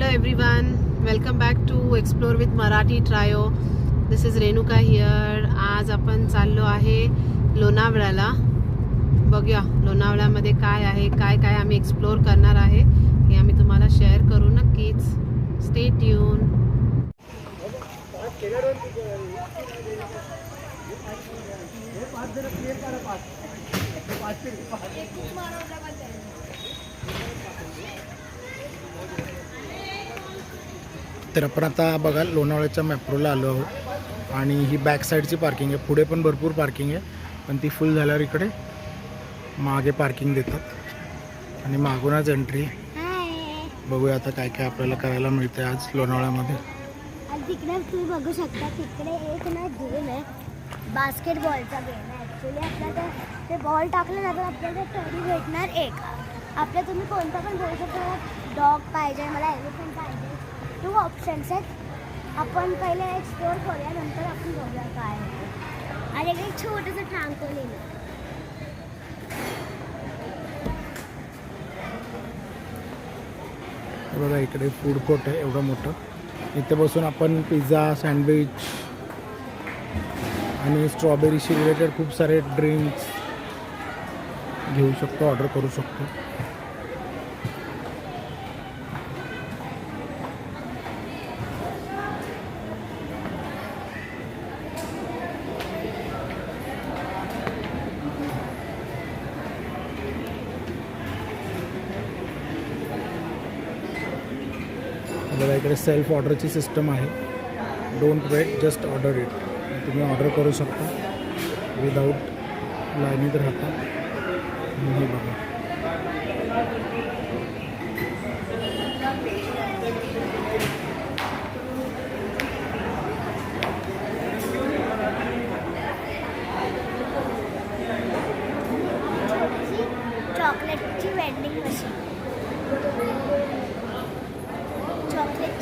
Hello everyone, welcome back to Explore with Marathi Trio. This is Renuka here. आज आपण चाललो आहे लोणावळ्याला. बघूया लोणावळ्यामध्ये काय आहे काय काय आम्ही एक्सप्लोअर करणार आहे हे आम्ही तुम्हाला शेअर करू नक्कीच. स्टे ट्यून तर आपण आता बघा लोणावळ्याच्या मॅप्रोला आलो आहोत. आणि ही बॅक साईडची पार्किंग आहे. पुढे पण भरपूर पार्किंग आहे. पण ती फुल झाल्यावर इकडे मागे पार्किंग देतात. आणि मागूनच एंट्री बघूया आता काय काय आपल्याला करायला मिळते आज लोणावळ्यामध्ये. तिकडे तुम्ही बघू शकता तिकडे एक ना गेम आहे. बास्केटबॉलचा गेम आहे. ॲक्च्युली आपल्याला ते- बॉल टाकलं ना आपल्याला टरी भेटणार एक. आपल्या तुम्ही कोणता पण बोलू शकता डॉग पाहिजे मला एलिफंट पाहिजे. टू ऑप्शन्स आहेत. आपण पहिले एक्सप्लोअर करूया नंतर आपण बघूया काय आणि एक छोटंसं ट्रांपोलिन आहे बघा इकडे फूड कोर्ट आहे एवढं मोठं. इथे बसून आपण पिझ्झा सँडविच आणि स्ट्रॉबेरीशी रिलेटेड खूप सारे ड्रिंक्स घेऊ शकतो ऑर्डर करू शकतो. बघा इकडे सेल्फ ऑर्डरची सिस्टम आहे. Don't wait just order it तुम्ही ऑर्डर करू शकता. विदाऊट लाईनीत राहता. हे बघा चॉकलेटची वेंडिंग मशीन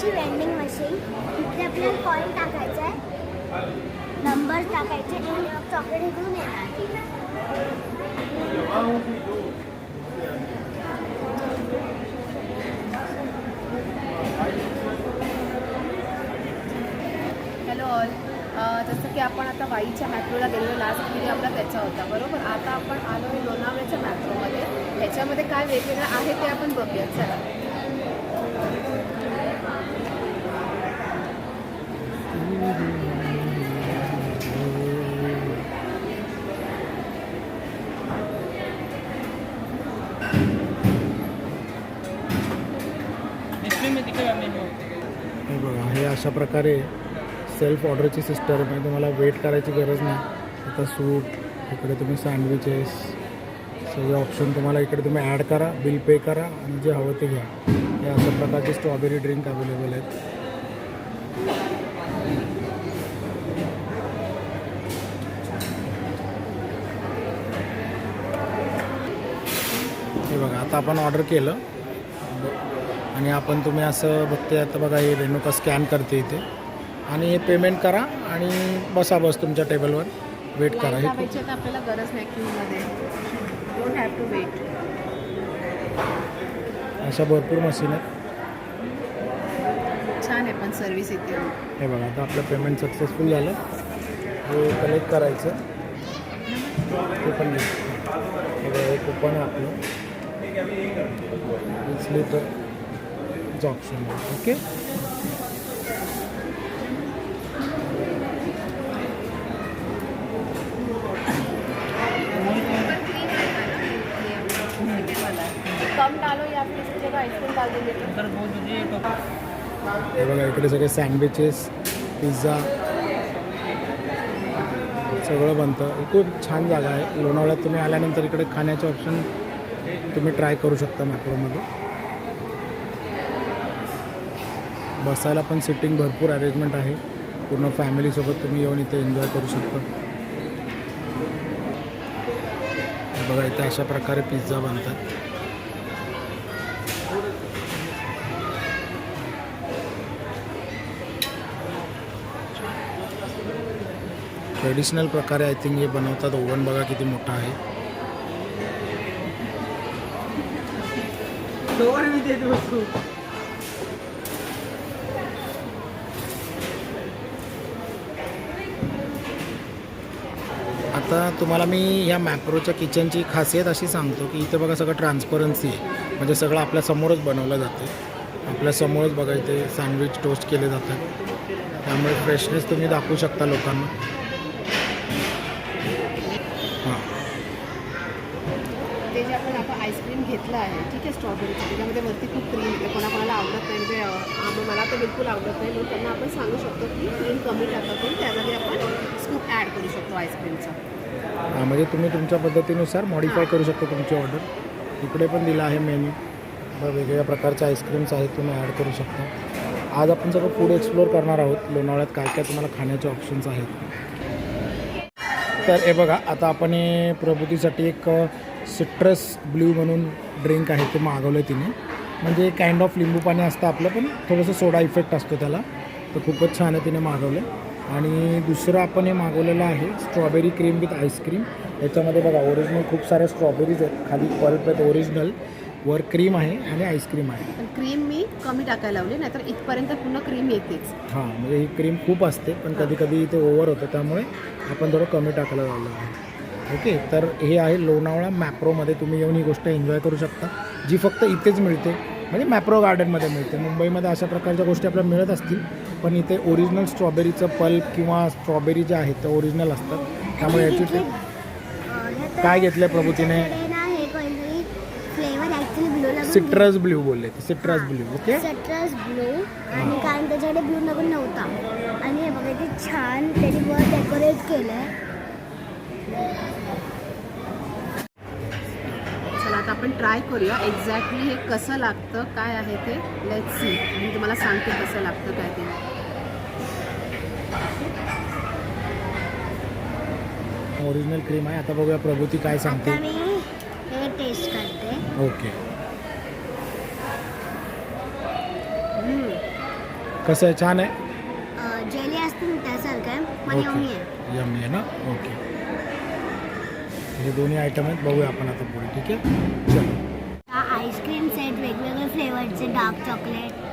ची वेंडिंग मशीन तिथे आपल्याला कॉईन टाकायचं आहे. नंबर टाकायचे आणि मग चॉकलेट इकडून येणार. हॅलो ऑल जसं की आपण आता वाईच्या मॅट्रोला गेलेलो लास्ट व्हिडिओ आपला त्याचा होता बरोबर? आता आपण आलो लोणावळ्याच्या मॅट्रोमध्ये ह्याच्यामध्ये काय वेगवेगळं आहे ते आपण बघूया चला. अशा प्रकारे सेल्फ ऑर्डरची सिस्टम आहे तुम्हाला वेट करायची गरज नाही. आता सूप इकडे तुम्ही सँडविचेस सगळे ऑप्शन तुम्हाला इकडे तुम्ही ॲड करा बिल पे करा आणि जे हवं ते घ्या. हे अशा प्रकारचे स्ट्रॉबेरी ड्रिंक अवेलेबल आहेत. हे बघा आता आपण ऑर्डर केलं. आणि आपण तुम्ही असं बघते आता बघा हे रेणुका स्कॅन करते इथे. आणि हे पेमेंट करा आणि बसा बस तुमच्या टेबलवर वेट करा हे खूप लावायची आता आपल्याला गरज नाही क्यूमध्ये डोंट हॅव टू वेट अशा भरपूर मशीन आहेत. छान आहे पण सर्व्हिस इथे. हे बघा आता आपलं पेमेंट सक्सेसफुल झालं. हे कलेक्ट करायचं. ते पण. हे बघा हे कुपन आहे आपलं. तर ऑप्शन okay ओके? हे बघा इकडे सगळे सँडविचेस पिझ्झा सगळं बनतं. खूप छान जागा आहे. लोणावळ्यात तुम्ही आल्यानंतर इकडे खाण्याचे ऑप्शन तुम्ही ट्राय करू शकता मॅप्रोमध्ये बसायला पण सिटिंग भरपूर अरेंजमेंट आहे. पूर्ण फॅमिलीसोबत तुम्ही येऊन इथे एन्जॉय करू शकता. बघा इथे अशा प्रकारे पिझ्झा बनतात. ट्रेडिशनल प्रकारे आय थिंक हे बनवतात. ओव्हन बघा किती मोठा आहे. आता तुम्हाला मी ह्या मॅप्रोच्या किचनची खासियत अशी सांगतो की इथे बघा सगळं ट्रान्सपरन्सी आहे. म्हणजे सगळं आपल्या समोरच बनवलं जातं. आपल्यासमोरच बघा इथे सँडविच टोस्ट केले जातात. त्यामुळे फ्रेशनेस तुम्ही दाखवू शकता लोकांना. हां. ते जे आपण आपण आईस्क्रीम घेतलं आहे ठीक आहे स्ट्रॉबेरीचं त्याच्यामध्ये वरती खूप क्रीम येते. कोणाकोणाला आवडत नाही. म्हणजे आम्ही मला तर बिलकुल आवडत नाही. म्हणून त्यांना आपण सांगू शकतो की क्रीम कमी टाका पण त्यामध्ये आपण स्कूप करू शकतो आईस्क्रीमचा म्हणजे तुम्ही तुमच्या पद्धतीनुसार मॉडीफाय करू शकता तुमची ऑर्डर इकडे पण दिला आहे मेन्यू वेगवेगळ्या प्रकारचे आईस्क्रीम्स आहेत तुम्ही ॲड करू शकता. आज आपण सगळं फूड एक्सप्लोअर करणार आहोत. लोणावळ्यात काय काय तुम्हाला खाण्याचे ऑप्शन्स आहेत. तर हे बघा आता आपण हे एक सिट्रस ब्ल्यू म्हणून ड्रिंक आहे ते मागवलं आहे तिने. म्हणजे काइंड ऑफ लिंबू पाणी असतं आपलं पण थोडंसं सोडा इफेक्ट असतो त्याला. तर खूपच छान आहे तिने मागवलं आणि दुसरं आपण हे मागवलेलं आहे स्ट्रॉबेरी क्रीम विथ आईस्क्रीम याच्यामध्ये बघा ओरिजिनल खूप साऱ्या स्ट्रॉबेरीज आहेत. खाली आहेत ओरिजिनल वर क्रीम आहे आणि आईस्क्रीम आहे. पण क्रीम मी कमी टाकायला लावली नाहीतर इथपर्यंत पूर्ण क्रीम येतेच. हां म्हणजे ही क्रीम खूप असते पण कधी कधी ते ओव्हर होतं त्यामुळे आपण थोडं कमी टाकायला लावलं आहे. ओके तर हे आहे लोणावळा मॅप्रोमध्ये तुम्ही येऊन ही गोष्ट एन्जॉय करू शकता. जी फक्त इथेच मिळते म्हणजे मॅप्रो गार्डनमध्ये मिळते. मुंबईमध्ये अशा प्रकारच्या गोष्टी आपल्याला मिळत असतील पण इथे ओरिजिनल स्ट्रॉबेरीचं पल्प किंवा स्ट्रॉबेरी जे आहेत ते ओरिजिनल असतात त्यामुळे याची ते काय घेतलं प्रभूतीने? ना हे कोणतरी फ्लेवर ऍक्च्युली ब्लूला सिट्रस ब्ल्यू बोलले ते citrus blue okay citrus blue आणि कारण त्याच्याकडे ब्लू नवीन नव्हता. आणि हे बघा ते छान त्याने वर डेकोरेट केलंय चला आता आपण ट्राय करूया एक्झॅक्टली हे कसं लागतं काय आहे ते. लेट सी मी तुम्हाला सांगते कसं लागतं काय ते. ओरिजिनल क्रीम आहे. आता बघूया प्रभूती काय सांगते. आता मी हे टेस्ट करते. ओके कसं आहे? छान आहे? जेली असते ना त्यासारखं. पण यम्मी आहे. यम्मी आहे ना? ओके हे दोन्ही आयटम आहेत बघूया आपण आता पुढे ठीक आहे? चलो. आईस्क्रीम सेट वेगवेगळे फ्लेवरचे डार्क चॉकलेट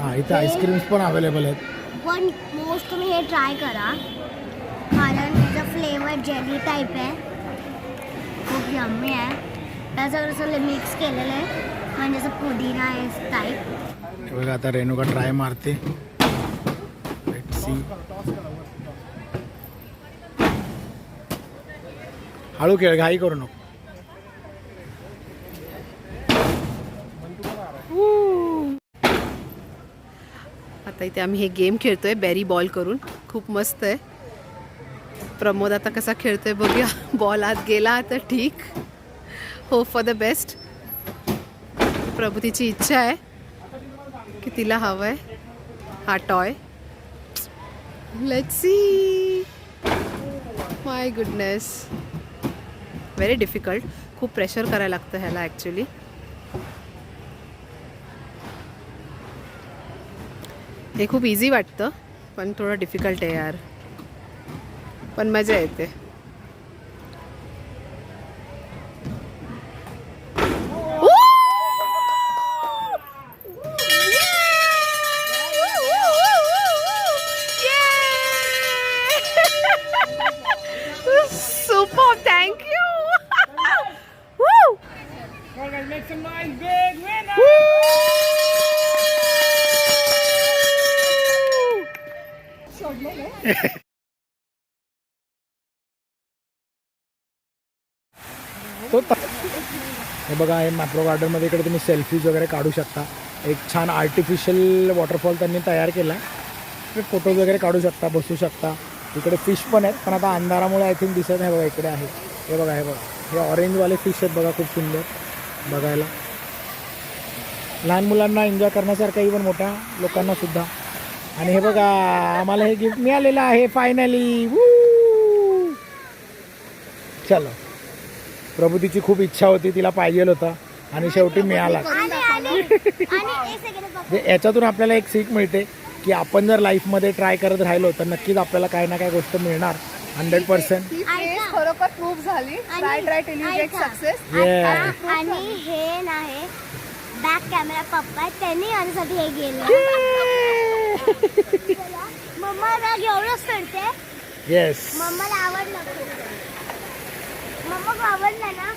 हां इथे आईस्क्रीम्स पण अवेलेबल आहेत. पण मोस्ट तुम्ही हे ट्राय करा. कारण त्याचं फ्लेवर जेली टाईप आहे. खूप यम्मी आहे. त्याचं कसं मिक्स केलेलं आहे. म्हणजे असं पुदिना आहे टाईप बघा आता रेणुका ट्राय मारते. Let's हळू खेळ घाई करू नको. आता इथे आम्ही हे गेम खेळतोय बॅरी बॉल करून. खूप मस्त आहे. प्रमोद आता कसा खेळतोय बघूया. बॉल आत गेला तर ठीक. हो फॉर द बेस्ट प्रभूतीची इच्छा आहे की तिला हवं आहे हा toy let see my goodness very difficult खूप प्रेशर करायला लागतं ह्याला ॲक्च्युली हे खूप इझी वाटतं पण थोडं डिफिकल्ट आहे यार. पण मजा येते. तो त- हे बघा हे मॅप्रो गार्डनमध्ये इकडे तुम्ही सेल्फीज वगैरे काढू शकता. एक छान आर्टिफिशियल वॉटरफॉल त्यांनी तयार केला. आहे फोटोज वगैरे काढू शकता बसू शकता. इकडे फिश पण आहेत पण आता अंधारामुळे आय थिंक दिसत नाही बघा इकडे आहे. हे बघा हे बघा. हे ऑरेंजवाले फिश आहेत बघा खूप सुंदर. बघायला. लहान मुलांना एन्जॉय करण्यासारखं इव्हन मोठ्या लोकांना सुद्धा. आणि हे बघा आम्हाला हे गिफ्ट मिळालेलं आहे फायनली चलो. प्रभूतीची खूप इच्छा होती तिला पाहिजे होता. आणि शेवटी मिळाला. म्हणजे याच्यातून आपल्याला एक सीख मिळते की आपण जर लाईफमध्ये ट्राय करत राहिलो तर नक्कीच आपल्याला काही ना काही गोष्ट मिळणार. Hundred percent. खरोखर प्रूव्ह झाली. till you get सक्सेस आणि हे नाही बॅक कॅमेरा पप्पा त्यांनी माझ्यासाठी हे गेलं मम्मा बॅग एवढंच फिरते येस मम्माला आवडलं आवडलं ना?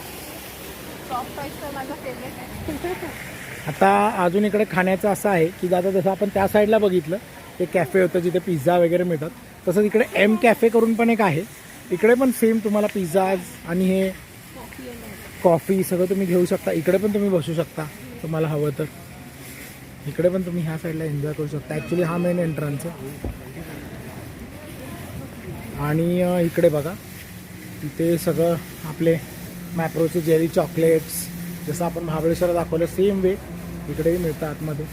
आता अजून इकडे खाण्याचं असं आहे की आता जसं आपण त्या साईडला बघितलं ते कॅफे होतं जिथे पिझ्झा वगैरे मिळतात. तसंच इकडे एम कॅफे करून पण एक आहे. इकडे पण सेम तुम्हाला पिझ्झाज आणि हे कॉफी सगळं तुम्ही घेऊ शकता. इकडे पण तुम्ही बसू शकता तुम्हाला हवं तर. इकडे पण तुम्ही ह्या साईडला एन्जॉय करू शकता. ॲक्च्युली हा मेन एंट्रन्स आहे. आणि इकडे बघा. तिथे सगळं आपले मॅप्रोचे जेली चॉकलेट्स जसं आपण महाबळेश्वर दाखवलं सेम वे इकडेही मिळतं आतमध्ये.